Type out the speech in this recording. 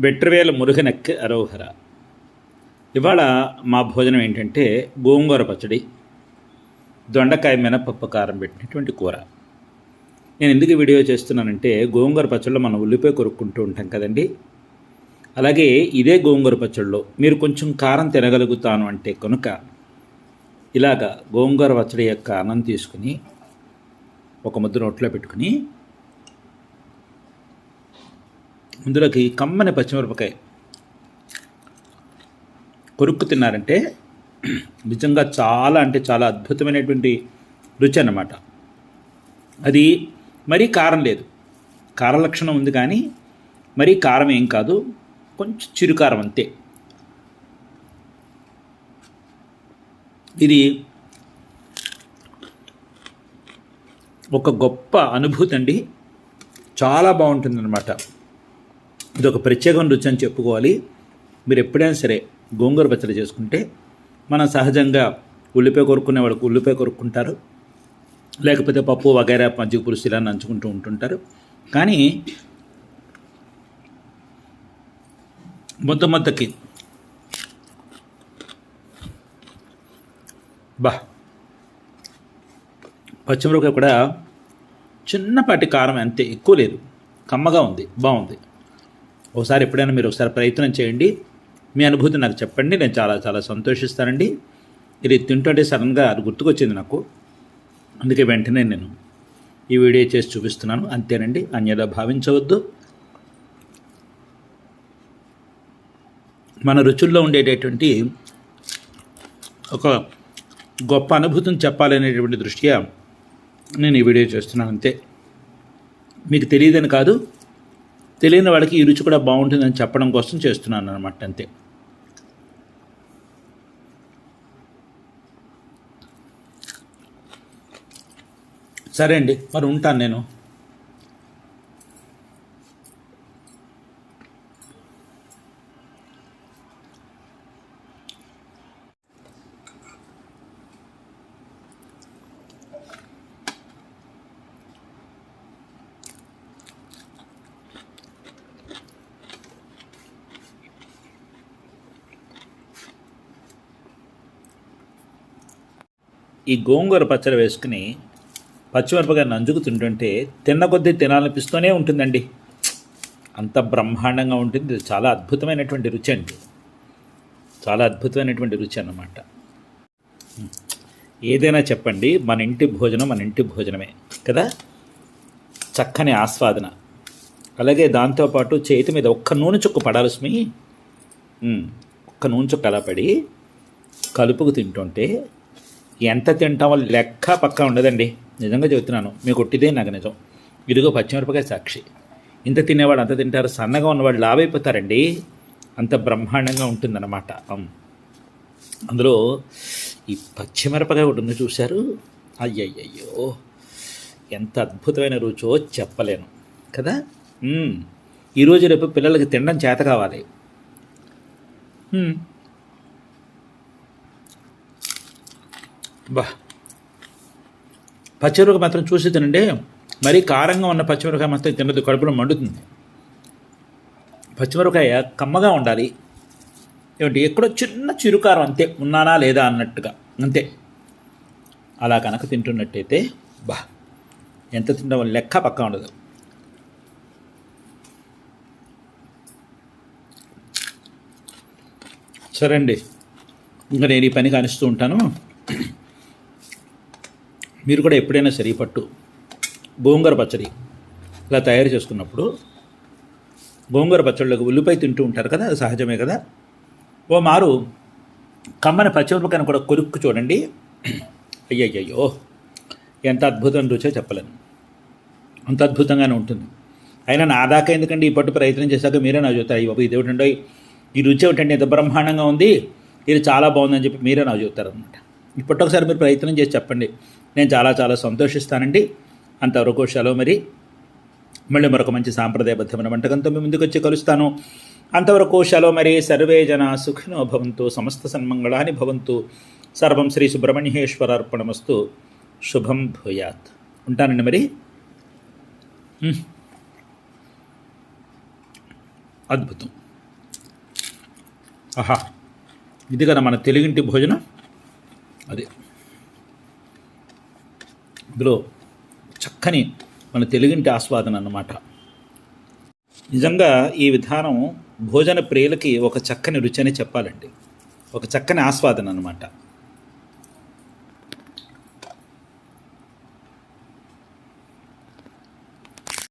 వెట్రవేల మురుగనక్కి అరోహర. ఇవాళ మా భోజనం ఏంటంటే గోంగూర పచ్చడి దొండకాయ మినపప్పు కారం పెట్టినటువంటి కూర. నేను ఎందుకు వీడియో చేస్తున్నానంటే గోంగూర పచ్చడిలో మనం ఉల్లిపాయ కొరుక్కుంటూ ఉంటాం కదండి. అలాగే ఇదే గోంగూర పచ్చడిలో మీరు కొంచెం కారం తినగలుగుతాను అంటే కనుక ఇలాగ గోంగూర పచ్చడి యొక్క అన్నం తీసుకుని ఒక ముద్ద నోట్లో పెట్టుకుని ఇందులోకి కమ్మని పచ్చిమిరపకాయ. కొరుక్కు తిన్నారంటే నిజంగా చాలా అంటే చాలా అద్భుతమైనటువంటి రుచి అన్నమాట. అది మరీ కారం లేదు. కార లక్షణం ఉంది కానీ మరీ కారం ఏం కాదు. కొంచెం చిరుకారం అంతే. ఇది ఒక గొప్ప అనుభూతి అండి. చాలా బాగుంటుందన్నమాట. ఇది ఒక ప్రత్యేకమైన రుచి అని చెప్పుకోవాలి. మీరు ఎప్పుడైనా సరే గోంగూర పచ్చడి చేసుకుంటే మనం సహజంగా ఉల్లిపాయ కొరుక్కునే వాళ్ళకి ఉల్లిపాయ కొరుక్కుంటారు. లేకపోతే పప్పు వగైరా మజ్జిగ పులుసు ఇలా నంచుకుంటూ ఉంటుంటారు. కానీ ముద్ద ముద్దకి బా పచ్చిమిరపకాయ కూడా చిన్నపాటి కారం అంతే ఎక్కువ లేదు. కమ్మగా ఉంది బాగుంది. ఒకసారి ఎప్పుడైనా మీరు ఒకసారి ప్రయత్నం చేయండి. మీ అనుభూతి నాకు చెప్పండి. నేను చాలా చాలా సంతోషిస్తానండి. ఇది తింటుంటే సడన్గా అది గుర్తుకొచ్చింది నాకు. అందుకే వెంటనే నేను ఈ వీడియో చేసి చూపిస్తున్నాను. అంతేనండి. అన్యదా భావించవద్దు. మన రుచుల్లో ఉండేటటువంటి ఒక గొప్ప అనుభూతిని చెప్పాలనేటువంటి దృష్ట్యా నేను ఈ వీడియో చేస్తున్నాను. అంతే. మీకు తెలియదని కాదు. తెలియని వాళ్ళకి ఈ రుచి కూడా బాగుంటుందని చెప్పడం కోసం చేస్తున్నాను అనమాట అంతే. సరే అండి మరి ఉంటాను నేను. ఈ గోంగూర పచ్చడి వేసుకుని పచ్చిమిరపకాయ నంజుకు తింటుంటే తిన్న కొద్దీ తినాలనిపిస్తూనే ఉంటుందండి. అంత బ్రహ్మాండంగా ఉంటుంది. చాలా అద్భుతమైనటువంటి రుచి అండి. చాలా అద్భుతమైనటువంటి రుచి అన్నమాట. ఏదైనా చెప్పండి. మన ఇంటి భోజనం మన ఇంటి భోజనమే కదా? చక్కని ఆస్వాదన. అలాగే దాంతోపాటు చేతి మీద ఒక్క నూనె చుక్క పడాలి స్మి ఒక్క నూనె చుక్క అలా పడి కలుపుకు తింటుంటే ఎంత తింటామో లెక్క పక్క ఉండదండి. నిజంగా చెబుతున్నాను మీకు కొట్టిదే నాకు నిజం. ఇదిగో పచ్చిమిరపకాయ సాక్షి. ఇంత తినేవాడు అంత తింటారు సన్నగా ఉన్నవాడు లావైపోతారండి. అంత బ్రహ్మాండంగా ఉంటుందన్నమాట. అందులో ఈ పచ్చిమిరపకాయ ఒకటి ఉంది చూశారు? అయ్యయ్యో ఎంత అద్భుతమైన రుచో చెప్పలేను. కదా? ఈరోజు రేపు పిల్లలకి తినడం చేత కావాలి. బా. పచ్చిమిరపకాయ మాత్రం చూసి తినండి. మరీ కారంగా ఉన్న పచ్చిమిరపకాయ మాత్రం తినదు కడుపులో మండుతుంది. పచ్చిమిరపకాయ కమ్మగా ఉండాలి. ఏమిటి ఎక్కడో చిన్న చిరుకారం అంతే. ఉన్నానా లేదా అన్నట్టుగా. అంతే. అలా కనుక తింటున్నట్టయితే బా. ఎంత తింటామో లెక్క పక్క ఉండదు. సరే అండి. ఇంకా నేను ఈ పని కానిస్తూ ఉంటాను. మీరు కూడా ఎప్పుడైనా సరే ఈ పట్టు గోంగూర పచ్చడి ఇలా తయారు చేసుకున్నప్పుడు గోంగూర పచ్చళ్ళకు ఉల్లిపాయ తింటూ ఉంటారు కదా అది సహజమే కదా? ఓ మారు కమ్మని పచ్చిమిరపకాయను కూడా కొరుక్కు చూడండి. అయ్యయ్యో ఎంత అద్భుతం రుచో చెప్పలేను. అంత అద్భుతంగానే ఉంటుంది. అయినా నా దాకా ఎందుకండి ఈ పట్టు ప్రయత్నం చేశాక మీరే నా చూస్తారు అయ్యి బాబు? ఇది ఏమిటండో ఈ రుచి ఏమిటండి? ఎంత బ్రహ్మాండంగా ఉంది. ఇది చాలా బాగుందని చెప్పి మీరే నా చెప్తారు అనమాట ఇప్పటి ఒకసారి మీరు ప్రయత్నం చేసి చెప్పండి. నేను చాలా చాలా సంతోషిస్తానండి. అంతవరకు సెలవు మరి. మళ్ళీ మరొక మంచి సాంప్రదాయబద్ధమైన వంటకంతో మీ ముందుకు వచ్చి కలుస్తాను. అంతవరకు సెలవు మరి. సర్వే జన సుఖినో భవంతు. సమస్త సన్మంగళాని భవంతు. సర్వం శ్రీ సుబ్రహ్మణ్యేశ్వర అర్పణమస్తు. శుభం భూయాత్. ఉంటానండి మరి. అద్భుతం. ఆహా. ఇది కదా మన తెలుగింటి భోజనం? అదే. ఇందులో చక్కని మన తెలుగింటి ఆస్వాదన అన్నమాట. నిజంగా ఈ విధానం భోజన ప్రియులకి ఒక చక్కని రుచి అని చెప్పాలండి. ఒక చక్కని ఆస్వాదన అన్నమాట.